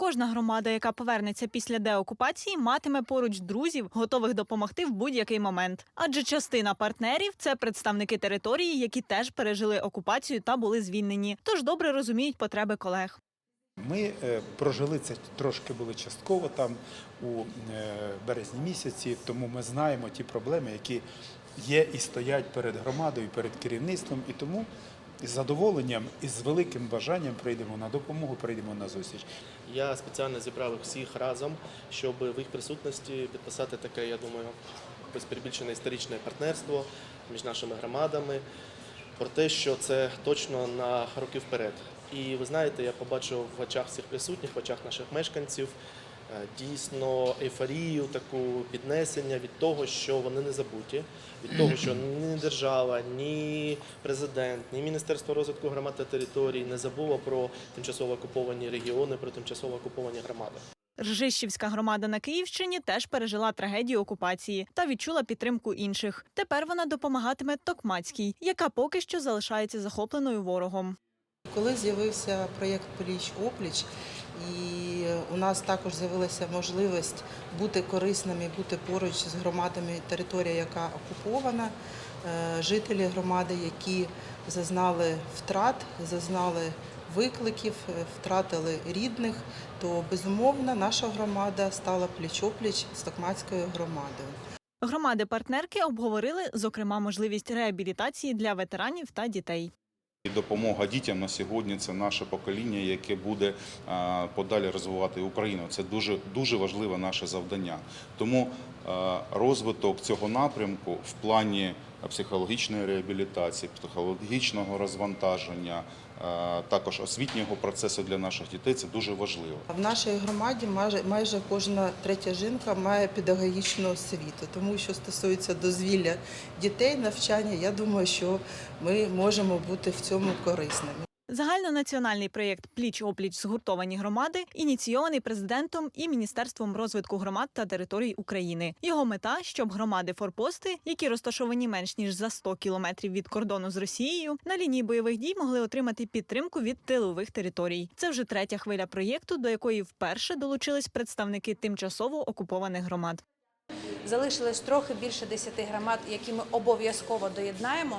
Кожна громада, яка повернеться після деокупації, матиме поруч друзів, готових допомогти в будь-який момент. Адже частина партнерів це представники території, які теж пережили окупацію та були звільнені, тож добре розуміють потреби колег. Ми е, прожили це трошки були частково там у е, березні місяці, тому ми знаємо ті проблеми, які є і стоять перед громадою, перед керівництвом, і тому із задоволенням і з великим бажанням прийдемо на допомогу, прийдемо на зустріч. Я спеціально зібрав всіх разом, щоб в їх присутності підписати таке, я думаю, без перебільшене історичне партнерство між нашими громадами про те, що це точно на роки вперед. І ви знаєте, я побачив в очах всіх присутніх, в очах наших мешканців дійсно ейфорію, таку піднесення від того, що вони не забуті, від того, що ні держава, ні президент, ні Міністерство розвитку громад та територій не забуло про тимчасово окуповані регіони, про тимчасово окуповані громади. Ржищівська громада на Київщині теж пережила трагедію окупації та відчула підтримку інших. Тепер вона допомагатиме Токмацькій, яка поки що залишається захопленою ворогом. Коли з'явився проєкт Пліч опліч, і у нас також з'явилася можливість бути корисними, бути поруч з громадами територія, яка окупована, е, жителі громади, які зазнали втрат, зазнали викликів, е, втратили рідних, то безумовно наша громада стала пліч-опліч з Токмацькою громадою. Громади-партнерки обговорили, зокрема, можливість реабілітації для ветеранів та дітей. Допомога дітям на сьогодні це наше покоління, яке буде подалі розвивати Україну. Це дуже дуже важливе наше завдання. Тому розвиток цього напрямку в плані психологічної реабілітації, психологічного розвантаження, також освітнього процесу для наших дітей це дуже важливо. В нашій громаді майже майже кожна третя жінка має педагогічну освіту. Тому що стосується дозвілля дітей, навчання, я думаю, що ми можемо бути в цьому корисними. Загальнонаціональний проєкт Пліч опліч згуртовані громади ініційований президентом і міністерством розвитку громад та територій України. Його мета, щоб громади форпости, які розташовані менш ніж за 100 кілометрів від кордону з Росією, на лінії бойових дій могли отримати підтримку від тилових територій. Це вже третя хвиля проєкту, до якої вперше долучились представники тимчасово окупованих громад. Залишилось трохи більше 10 громад, які ми обов'язково доєднаємо.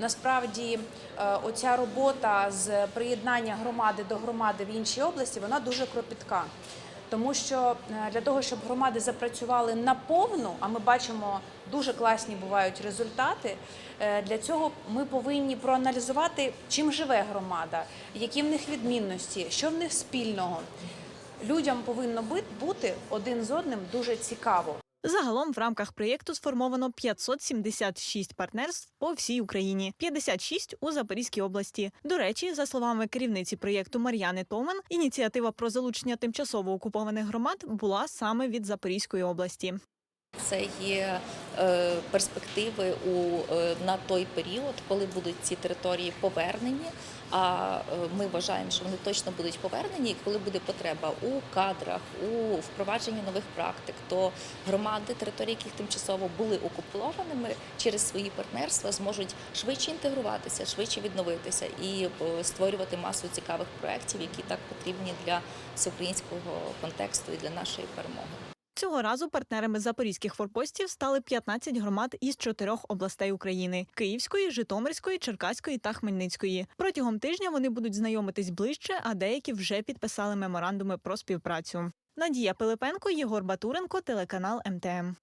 Насправді, е, оця робота з приєднання громади до громади в іншій області, вона дуже кропітка. Тому що е, для того, щоб громади запрацювали наповну, а ми бачимо дуже класні бувають результати. е, Для цього ми повинні проаналізувати, чим живе громада, які в них відмінності, що в них спільного. Людям повинно бути один з одним дуже цікаво. Загалом в рамках проєкту сформовано 576 партнерств по всій Україні, 56 у Запорізькій області. До речі, за словами керівниці проєкту Мар'яни Томен, ініціатива про залучення тимчасово окупованих громад була саме від Запорізької області. Це є е, перспективи у е, на той період, коли будуть ці території повернені. А е, ми вважаємо, що вони точно будуть повернені. І коли буде потреба у кадрах, у впровадженні нових практик, то громади, території, яких тимчасово були окупованими, через свої партнерства зможуть швидше інтегруватися, швидше відновитися і створювати масу цікавих проєктів, які так потрібні для всеукраїнського контексту і для нашої перемоги. Цього разу партнерами запорізьких форпостів стали 15 громад із чотирьох областей України: Київської, Житомирської, Черкаської та Хмельницької. Протягом тижня вони будуть знайомитись ближче, а деякі вже підписали меморандуми про співпрацю. Надія Пилипенко, Єгор Батуренко, телеканал МТМ.